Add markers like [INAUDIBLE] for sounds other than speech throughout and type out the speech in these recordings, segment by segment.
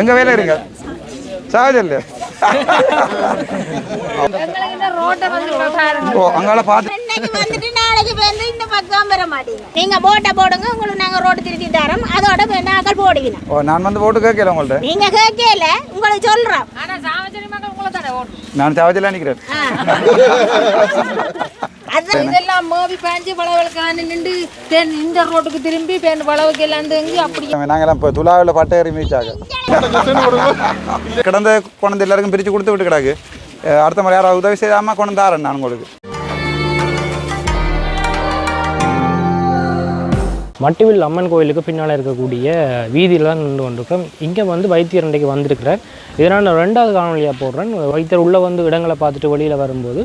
எங்க வேலை இருங்க சாஜல்ல ரோட்டை வந்து பாருங்க. ஓ அங்கால பார்த்து வந்துட்டு நாளைக்கு வந்து இந்த பக்கம் வர மாட்டீங்க. நீங்க போட்டை போடுங்க உங்களுக்கு நாங்க ரோடு திருத்தி தரோம். அதோட நாங்கள் போடுவீங்க ஓ நான் வந்து போட்டு கேட்கல உங்கள்ட்ட. நீங்க கேட்கல உங்களுக்கு சொல்றோம். ஆனா சாவச்சேரி மக்கள் உங்களை தானே ஓட்டு நான் சாவஜில நிற்கிறேன் இதெல்லாம் மோவி பாஞ்சு வளவலுக்கான நின்று தென் இந்த ரோட்டுக்கு திரும்பி பெண் வளவுக்கு எல்லாம் தங்கி அப்படி. நாங்களாம் இப்போ துலாவில் பட்டை ஏறி மீச்சாக [LAUGHS] கிடந்த கொண்டு எல்லாருக்கும் பிரித்து கொடுத்து விட்டு கிடாக்கு அடுத்த முறை யாராவது உதவி செய்யாமல் கொண்டு தாரேன் நான் உங்களுக்கு. மட்டிவில் அம்மன் கோயிலுக்கு பின்னால் இருக்கக்கூடிய வீதியில் தான் நின்று கொண்டிருக்கோம் இங்கே வந்து வைத்தியர் இன்றைக்கு வந்திருக்கிறார். இதனால் நான் ரெண்டாவது காணொலியாக போடுறேன். வைத்தியர் உள்ளே வந்து இடங்களை பார்த்துட்டு வெளியில் வரும்போது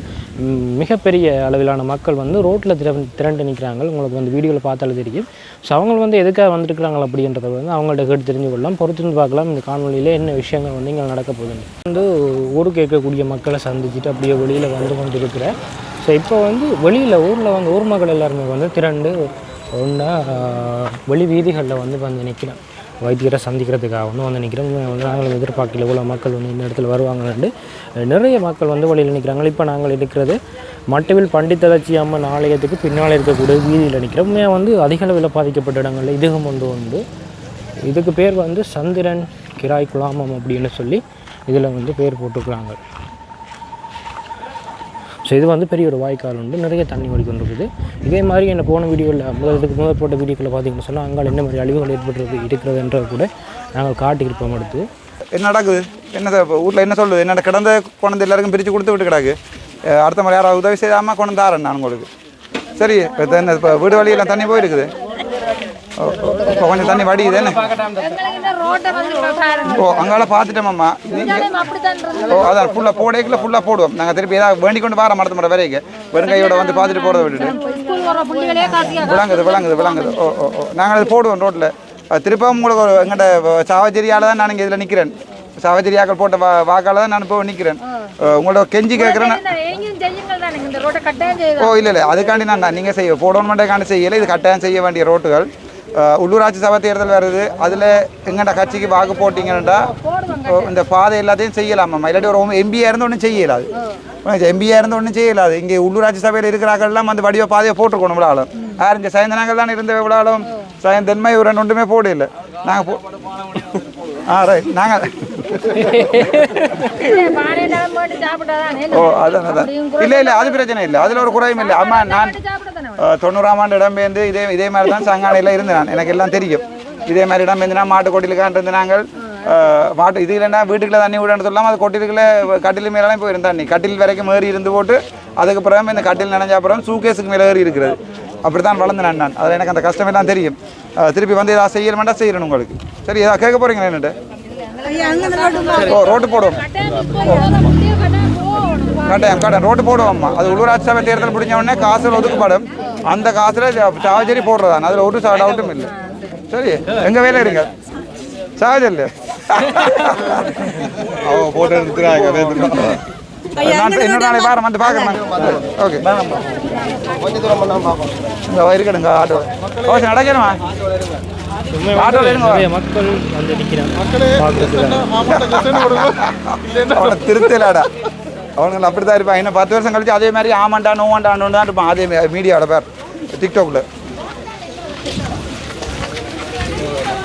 மிகப்பெரிய அளவிலான மக்கள் வந்து ரோட்டில் திர திரண்டு நிற்கிறாங்க உங்களுக்கு வந்து வீடியோவில் பார்த்தாலே தெரியும். ஸோ அவங்க வந்து எதுக்காக வந்திருக்கிறாங்க அப்படின்றத வந்து அவங்கள்ட்ட கேட்டு தெரிஞ்சு கொள்ளலாம். பொறுத்திருந்து பார்க்கலாம். இந்த காணொலியில் என்ன விஷயங்கள் வந்து இங்கே நடக்க போகுதுன்னு. வந்து ஊருக்கு இருக்கக்கூடிய மக்களை சந்திச்சுட்டு அப்படியே வெளியில் வந்து கொண்டு இருக்கிறேன் ஸோ இப்போ வந்து வெளியில் ஊரில் வந்து ஊர் மக்கள் எல்லாருமே வந்து திரண்டு ஒன்றா வெளி வீதிகளில் வந்து வந்து நிற்கிறேன் வைத்தியரை சந்திக்கிறதுக்காக வந்து வந்து நிற்கிறோம் வந்து நாங்கள் எதிர்பார்க்கல இவ்வளோ மக்கள் வந்து இந்த இடத்துல வருவாங்கன்னு நிறைய மக்கள் வந்து வழியில் நிற்கிறாங்க இப்போ நாங்கள் இருக்கிறது மட்டவில் பண்டித்தளச்சி அம்மன் ஆலயத்துக்கு பின்னால் இருக்கக்கூடிய வீதியில் நிற்கிறோம் வந்து அதிக அளவில் பாதிக்கப்பட்ட இடங்களில் இதுகம் ஒன்று வந்து இதுக்கு பேர் வந்து சந்திரன் கிராய் குலாமம் அப்படின்னு சொல்லி இதில் வந்து பேர் போட்டுக்கிறாங்க. ஸோ இது வந்து பெரிய ஒரு வாய்க்கால் உண்டு. நிறைய தண்ணி ஓடிக்கொண்டிருக்குது இதே மாதிரி என்ன போன வீடியோவில் முதல் இதுக்கு முதல் போட்ட வீடியோக்களை பார்த்தீங்கன்னு சொன்னால் அங்கால் என்ன மாதிரி அழிவுகள் ஏற்பட்டுறது இருக்கிறதுன்றது கூட நாங்கள் காட்டியிருப்போம் அடுத்து. என்ன நடக்குது? என்ன ஊரில் என்ன சொல்லுது? என்னோட கிடந்த குழந்தை எல்லாருக்கும் பிரித்து கொடுத்து விட்டு கிடக்கு. அடுத்த முறை யாராவது உதவி செய்யாமல் கொண்டு தாரேன் நான் உங்களுக்கு. சரி இப்போ என்ன இப்போ வீடு வழியெல்லாம் தண்ணி போயிருக்குது. இப்போ கொஞ்சம் தண்ணி வடியுது என்ன? எங்களுக்கு ரோட்டை வந்து பாருங்க ஓ அங்கால பார்த்துட்டோம்மா ஓ அதான் ஃபுல்லாக போடைக்குள்ள ஃபுல்லாக போடுவோம். நாங்கள் திருப்பி ஏதாவது வேண்டிக் கொண்டு வர மரத்து மரம் வரைக்கும் வெறுங்கையோட வந்து பார்த்துட்டு போகிறத விட்டுட்டு. விளங்குது விளங்குது விளங்குது. ஓ ஓ ஓ. நாங்கள் அது போடுவோம் ரோட்டில் திருப்ப உங்களுக்கு ஒரு எங்கிட்ட சாவச்சேரியால் தான் நான் இங்கே இதில் நிற்கிறேன் சாவச்சேரியாக்கள் போட்ட வா வாக்கால் தான் நான் இப்போ நிற்கிறேன் உங்களோட கெஞ்சி கேட்குறேன் ஓ இல்லை இல்லை. அதுக்காண்டி நான் நீங்கள் செய்ய போடணுமெண்டைக்காண்டி செய்யலை. இது கட்டாயம் செய்ய வேண்டிய ரோட்டுகள். உள்ளூராட்சி சபை தேர்தல் வருது. அதில் எங்கள்ட கட்சிக்கு வாக்கு போட்டிங்கன்னா இந்த பாதை எல்லாத்தையும் செய்யலாமா? இல்லாட்டி ஒரு எம்பியாக இருந்து ஒன்றும் செய்யலாது. எம்பியாக இருந்து ஒன்றும் செய்யலாது. இங்கே உள்ளூராட்சி சபையில் இருக்கிறார்கள்லாம் அந்த வடிவ பாதையை போட்டிருக்கணும் இவ்வளோ யார் இங்கே சயந்தனாங்கள் தான் இருந்த இவ்வளோ சயன் தென்மை ரெண்டு ஒன்றுமே போடல. நாங்கள் போ ஆ ரைட் நாங்கள் ஓ அதான் அதான். இல்லை இல்லை அது பிரச்சனை இல்லை. அதில் ஒரு குறையும் இல்லை. அம்மா நான் தொண்ணூறாம் ஆண்டு இடம்பெயர்ந்து இதே இதே மாதிரி தான் சங்கானையில் இருந்து நான். எனக்கு எல்லாம் தெரியும். இதே மாதிரி இடம்பெயர்ந்து நான் மாட்டு கொட்டிலுக்கான் இருந்து நாங்கள் அஹ், மாட்டு இது இல்லைன்னா வீட்டுக்குள்ள தண்ணி விடன்னு சொல்லாமல் அது கொட்டிலுக்குள்ள கட்டில் மேலாம் போயிருந்து தண்ணி கட்டில் வரைக்கும் ஏறி இருந்து போட்டு அதுக்கு பிறகு இந்த கட்டில் நனைஞ்ச அப்புறம் சூகேஸுக்கு மேலே ஏறி இருக்கிறது. அப்படி தான் வளர்ந்தேன் நான். அதில் எனக்கு அந்த கஷ்டம் எல்லாம் தெரியும். திருப்பி வந்து ஏதாவது செய்யணுமெண்டா செய்யணும் உங்களுக்கு. சரி ஏதாவது கேட்க போகிறீங்களா என்னட்டு ரோட்டு போடுவோம். கட்டாயம் கட்டாயம். ரோட்டு போடுவோம்மா. அது உள்ளூராட்சி சபை தேர்தல் முடிஞ்ச உடனே காசுல ஒதுக்கப்படும். அந்த காசுல சாவச்சேரி போடுறதான் அதுல ஒரு டவுட்டும் இல்லை. சரி எங்க வேலை இருங்க சாவச்சேரியில் அவங்க போட்டோ எடுத்துறாங்க இன்னொரு வாரம் வந்து பார்க்குறேன் ஓகே. மக்கள் வந்து நிற்கிறாங்க திருத்தலாடா. அவனுங்க அப்படி தான் இருப்பான் இன்னும் பத்து வருஷம் கழிச்சு அதே மாதிரி ஆமாண்டா நோவாண்டான்னு தான் இருப்பான் அதே மீடியாவோட பேர் டிக்டாக்ல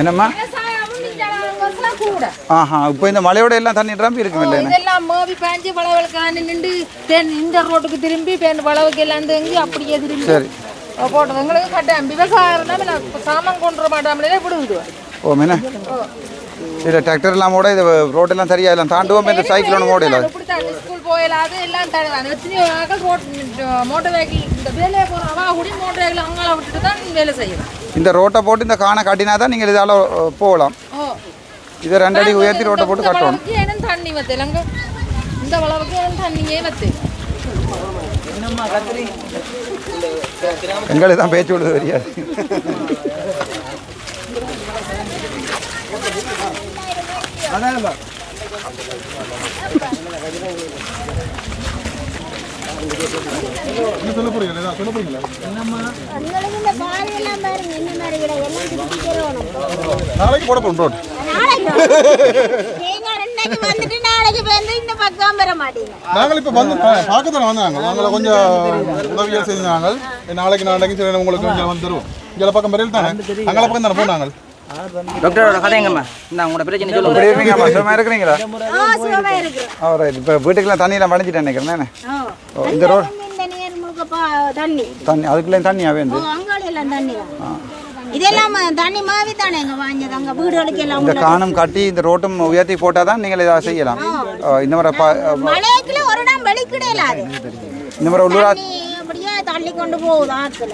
என்னம்மா? ஆஹா இப்போ இந்த மழையோட எல்லாம் தண்ணி நிரம்பி இருக்கும் இல்லை இதெல்லாம் மோவி பாஞ்சு வளவலுக்கான நின்று தென் இந்த ரோட்டுக்கு திரும்பி பெண் வளவுக்கு எல்லாம் தங்கி அப்படியே திரும்பி சரி. போட்டது எங்களுக்கு கட்டாயம். விவசாயம் சாமான் கொண்டு மாட்டாமலே விடுவிடுவேன் ஓ மீன? இல்லை டிராக்டர் எல்லாம் ஓட இது ரோட்டெல்லாம் சரியா எல்லாம் தாண்டுவோம் இந்த சைக்கிள் ஒன்று இப்படித்தான் ஸ்கூல் போயிடாது எல்லாம் ரோட் மோட்டர் வெஹிக்கிள் இந்த வேலையை போகிறவா கூட மோட்டர் வெஹிக்கிள் அங்கால விட்டுட்டு தான் வேலை செய்யணும் இந்த ரோட்டை போட்டு இந்த காணை கட்டினா தான் நீங்கள் இதால் போகலாம். ஓ. இதை ரெண்டு அடி உயர்த்தி ரோட்டை போட்டு கட்டணும். ஏனும் தண்ணி வத்து இந்த வளவுக்கு ஏனும் தண்ணியே வத்து. எங்களுக்கு தான் பேச்சு விடுது தெரியாது உங்களுக்கு இந்த பாதையெல்லாம் பாருங்க. என்ன மாதிரி கிட எல்லாம் திருப்பி தருவணும் நாளைக்கு போட போகிறோம் ரோட். வந்துட்டு நாளைக்கு வந்து இந்த பக்கம் வர மாட்டீங்க. நாங்கள் இப்போ வந்து பார்க்கத்தானே வந்தாங்க. நாங்களை கொஞ்சம் உதவிகள் செஞ்சாங்க. நாளைக்கு நாளைக்கு சரி உங்களுக்கு கொஞ்சம் வந்து தருவோம். இங்கே பக்கம் பெரியல் தானே அங்கே பக்கம் தானே போனாங்க? டாக்டரோட கதைங்கம்மா இந்த உங்களோட பிரச்சனை சொல்லுங்க. இருக்கீங்கம்மா இருக்கிறீங்களா? ஆ இப்போ வீட்டுக்கெல்லாம் தண்ணியெல்லாம் வடிஞ்சிட்டேன் நினைக்கிறேன். ஓ இந்த ரோடு தண்ணி. தண்ணி அதுக்குள்ளே இருந்து தண்ணி இதெல்லாம் மாவி தானே எங்க வாங்கியது? அங்க வீடுகளுக்கு எல்லாம் இந்த காணும் கட்டி இந்த ரோட்டும் உயர்த்தி போட்டால் தான் நீங்கள் இதை செய்யலாம். இந்த அது. இந்த முறை உள்ளூரா தள்ளி கொண்டு போகுது ஆத்துல.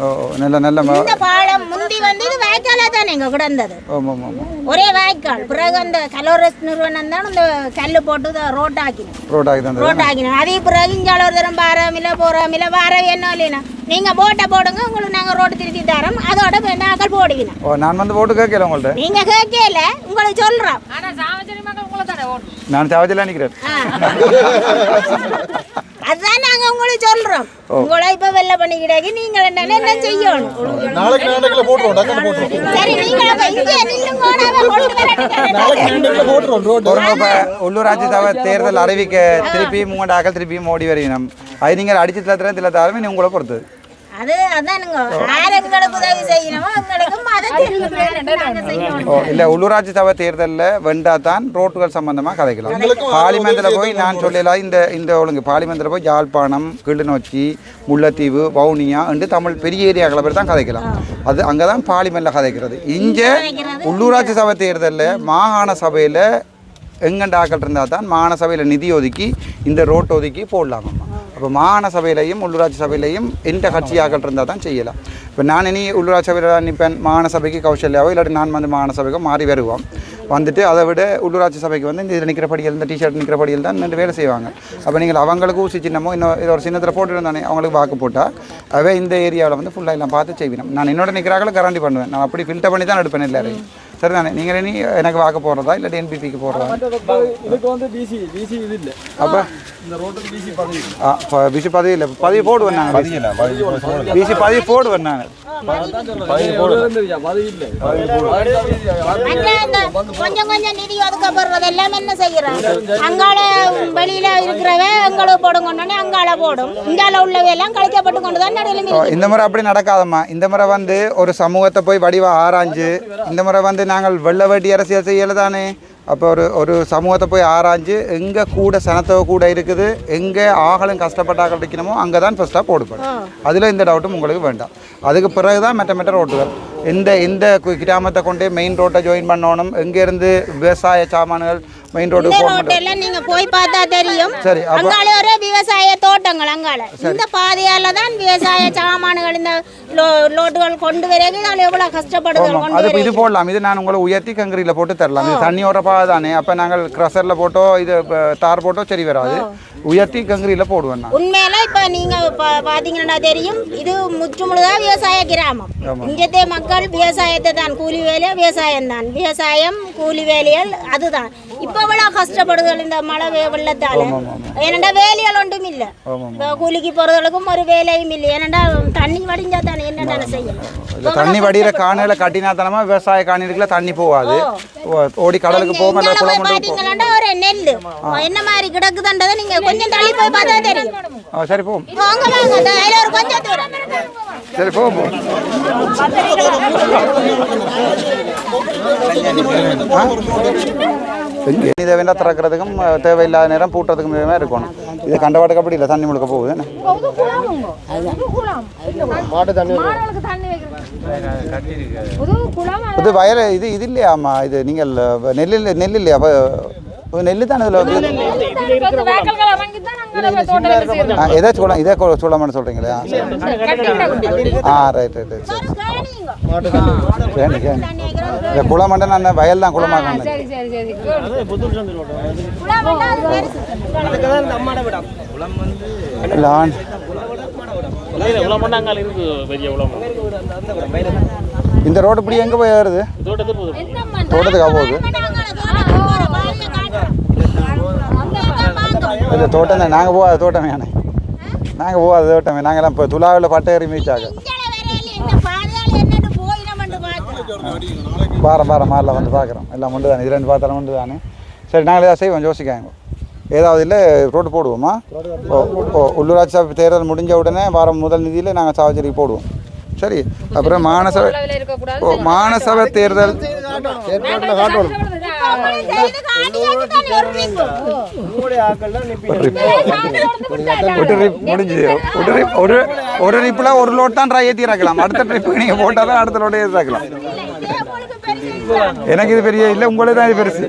ஓ நல்ல நல்ல இந்த பாலம் முந்தி வந்து இது வாய்க்காலா தானே இங்க கிடந்தது ஆமாம் ஆமாம் ஒரே வாய்க்கால். பிறகு அந்த கலோரஸ் நிறுவனம் தான் இந்த கல்லு போட்டு ரோட் ஆக்கினோம். ரோட்டாகி தந்தது ரோட் ஆக்கினோம். அதே பிறகு இங்கே ஒரு தரம் பாராமில்ல போறாமில்ல வாரம் என்ன இல்லைனா நீங்க போட்டை போடுங்க உங்களுக்கு நாங்க ரோடு திருத்தி தரோம். அதோட நாங்கள் போடுவீங்க ஓ நான் வந்து போட்டு கேட்கல உங்கள்ட்ட? நீங்க கேட்கல உங்களுக்கு சொல்றோம். ஆனா சாவச்சேரி மக்கள் உங்களை தானே ஓட்டு நான் நிற்கிறேன் ஆ. [LAUGHS] அதான் நாங்க உங்களுக்கு சொல்றோம் உங்களை இப்ப வெள்ள பண்ணிக்கிட்டாக்கி நீங்க என்ன என்ன செய்யணும் நாளைக்கு டக்குனு போட்டுருவோம் சரி நீங்க இங்கே நில்லுங்க நான் கொண்டு வரேன் நாளைக்கு நாளைக்குள்ள போட்டுருவோம் ரோட் ஒரு இப்போ உள்ளூராட்சி சபை தேர்தல் அறிவிக்க திருப்பி மூண்டாக்கள் திருப்பி மோடி வருவினம் அது நீங்கள் அடிச்சு தத்துற தில தாரமே நீ உங்களை பொறுத்தது அது அதானுங்க. எங்களுக்கு உதவி செய்யணுமோ எங்களுக்கு இல்லை உள்ளூராட்சி சபை தேர்தலில் வெண்டா தான் ரோட்டுகள் சம்பந்தமாக கதைக்கலாம். பார்லிமெண்ட்டில் போய் நான் சொல்லலாம் இந்த இந்த ஒழுங்கு. பார்லிமெண்ட்டில் போய் யாழ்ப்பாணம் கிளிநொச்சி முல்லைத்தீவு வவுனியா என்று தமிழ் பெரிய ஏரியாக்களை பேர் தான் கதைக்கலாம். அது அங்கே தான் பார்லிமெண்ட்டில் கதைக்கிறது இங்கே உள்ளூராட்சி சபை தேர்தலில் மாகாண சபையில் எங்கண்ட ஆக்கள் இருந்தால் தான் மாகாண சபையில் நிதி ஒதுக்கி இந்த ரோட் ஒதுக்கி போடலாமாம்மா. அப்போ மாகாண சபையிலையும் உள்ளூராட்சி சபையிலையும் எந்த கட்சி இருந்தால் தான் செய்யலாம். இப்போ நான் இனி உள்ளூராட்சி சபையில் தான் நிற்பேன். மாகாண சபைக்கு கௌசல்யாவோ இல்லாட்டி நான் வந்து மாகாண சபைக்கோ மாறி வருவோம். வந்துட்டு அதை விட உள்ளூராட்சி சபைக்கு வந்து இந்த இதில் நிற்கிற படியில் இந்த டிஷர்ட் நிற்கிற படியில் தான் நின்று வேலை செய்வாங்க. அப்போ நீங்கள் அவங்களுக்கு ஊசி சின்னமோ இன்னும் இது ஒரு சின்னத்தில் போட்டுருந்தானே அவங்களுக்கு வாக்கு போட்டால் அவே இந்த ஏரியாவில் வந்து ஃபுல்லாக எல்லாம் பார்த்து செய்வினோம் நான் என்னோட நிற்கிறாங்கள கராண்டி பண்ணுவேன். நான் அப்படி ஃபில்டர் பண்ணி தான் எடுப்பேன் எல்லாரையும். சரி தானே நீங்கள் இனி எனக்கு வாக்கு போடுறதா? இல்லாட்டி என்பிபிக்கு போடுறதா? இதுக்கு வந்து பிசி பிசி இது இல்லை. அப்போ? இந்த ரோட்டுக்கு பிசி பதவி ஆ இப்போ பிசி பதவி இல்லை. பதவி போடுவேன் நாங்கள் பிசி பதவி போடுவேன். நாங்கள் இருந்துருச்சா பதவி இல்லை. அண்ணா, இந்த கொஞ்சம் கொஞ்சம் நிதி ஒதுக்கப்படுறது எல்லாம் என்ன செய்யறாங்க அங்கால வெளியில இருக்கிறவ எங்களுக்கு போடும் கொண்டு அங்கால போடும். இங்கால உள்ளவை எல்லாம் கழிக்கப்பட்டு கொண்டு தான் நடுவில் ஓ, இந்த முறை அப்படி நடக்காதம்மா. இந்த முறை வந்து ஒரு சமூகத்தை போய் வடிவா ஆராய்ஞ்சு இந்த முறை வந்து நாங்கள் வெள்ள வேட்டி அரசியல் செய்யல தானே. அப்போ ஒரு ஒரு சமூகத்தை போய் ஆராய்ஞ்சு எங்கே கூட சனத்தொகை கூட இருக்குது எங்கே ஆகலும் கஷ்டப்பட்டாக கிடைக்கணுமோ அங்கே தான் ஃபஸ்ட்டாக போடுப்படும் அதில் எந்த டவுட்டும் உங்களுக்கு வேண்டாம். அதுக்கு பிறகு தான் மெட்ட மெட்ட ரோட்டுகள் இந்த இந்த கிராமத்தை கொண்டு மெயின் ரோட்டை ஜாயின் பண்ணணும். எங்கேருந்து விவசாய சாமான்கள் மெயின் ரோட் எல்லாம் நீங்க போய் பார்த்தா தெரியும். சரி, அங்கால ஒரு விவசாய தோட்டங்கள் அங்கால இந்த பாதையால தான் விவசாய சாமான்கள் இந்த லோட்டுகள் கொண்டு வரவே அது எவ்வளவு கஷ்டப்படுது ஆமாம் கொண்டு அது இது போடலாம். இது நான் உங்களை உயர்த்தி கங்கிரியில் போட்டு தரலாம். இது தண்ணி ஓரப்பா தானே அப்போ நாங்கள் க்ரஷரில் போட்டோ இது தார் போட்டோ சரி வராது. உயர்த்தி கங்கிரியில் போடுவேன் நான். உண்மையில இப்ப நீங்க பாத்தீங்கன்னா தெரியும். இது முற்றுமுழுதா விவசாய கிராமம். இங்கத்தே மக்கள் விவசாயத்தை தான் கூலி வேலை விவசாயம் தான். விவசாயம் கூலி வேலைகள் அதுதான். இப்ப இவ்வளவு கஷ்டப்படுதல் இந்த மழை வெள்ளத்தால. ஏனண்டா வேலைகள் ஒன்றும் இல்ல. கூலிக்கு போறவங்களுக்கும் ஒரு வேலையும் இல்லை. ஏனண்டா தண்ணி வடிஞ்சா தானே என்னென்ன செய்யணும் தண்ணி வடிகிற காணியில் கட்டினாத்தனமா விவசாய காணிகளுக்குள்ள தண்ணி போகாது. ஓடி கடலுக்கு போகும் இல்லை போ நெல் என்ன மாதிரி கிடக்குதுன்றதை நீங்க கொஞ்சம் தள்ளி போய் பார்த்தா தெரியும். சரி போம் வாங்க வாங்க அதுல ஒரு கொஞ்சம் தூரம். சரி எங்கே இதை வேண்டாம் திறக்கிறதுக்கும் தேவையில்லாத நேரம் பூட்டுறதுக்கும் இருக்கணும். இது கண்டவாட்டுக்கு அப்படி இல்லை தண்ணி முழுக்க போகுது தண்ணி இது வயல் இது இது இல்லையாம்மா? இது நீங்கள் நெல் இல்லை நெல் இல்லையா நெல்லு தானே இதில் எதை சோளம் இதே சோளம்னு சொல்கிறீங்களா ஆ ரைட் ரைட் ரைட் சரி இந்த குளமண்டை நான் வயல் தான் குளமாக லான். இந்த ரோடு இப்படி எங்கே போய் வருது தோட்டத்துக்கு போகுது. இல்லை தோட்டம் தான். நாங்கள் போகாத தோட்டமே யானே நாங்கள் போகாத தோட்டமே. நாங்கள்லாம் இப்போ துலாவில் பட்டகரி மீச்சாக பாரம் பாரம் மாரில் வந்து பார்க்குறோம் எல்லாம் உண்டு தானே. இது ரெண்டு பார்த்தாலும் உண்டு தானே. சரி நாங்கள் ஏதாவது செய்வோம். யோசிக்காங்க. ஏதாவது இல்லை ரோடு போடுவோமா? ஓ ஓ உள்ளூராட்சி சபை தேர்தல் முடிஞ்ச உடனே வாரம் முதல் நிதியில் நாங்கள் சாவச்சேரிக்கு போடுவோம். சரி அப்புறம் மாநசபை ஓ மாநசபை தேர்தல் ஒரு ட்ரிப் முடிஞ்சுது ஒரு ட்ரிப் ஒரு ஒரு ட்ரிப்பில் ஒரு லோட் தான் ட்ரை ஏற்றி இறக்கலாம் அடுத்த ட்ரிப்புக்கு நீங்கள் போட்டால் தான் அடுத்த லோட்டே ஏற்றி இறக்கலாம் எனக்கு இது பெரிய இல்லை உங்களுக்கு தான் இது பெருசு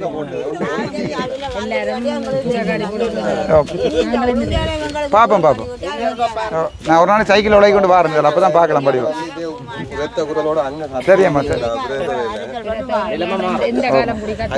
பார்ப்போம் பார்ப்போம் நான் ஒரு நாள் சைக்கிள் உலகி கொண்டு வாரேன் அப்போ தான் பார்க்கலாம் படிவம் சரியம்மா சரி എന്റെ കാലം കുടിക്കാൻ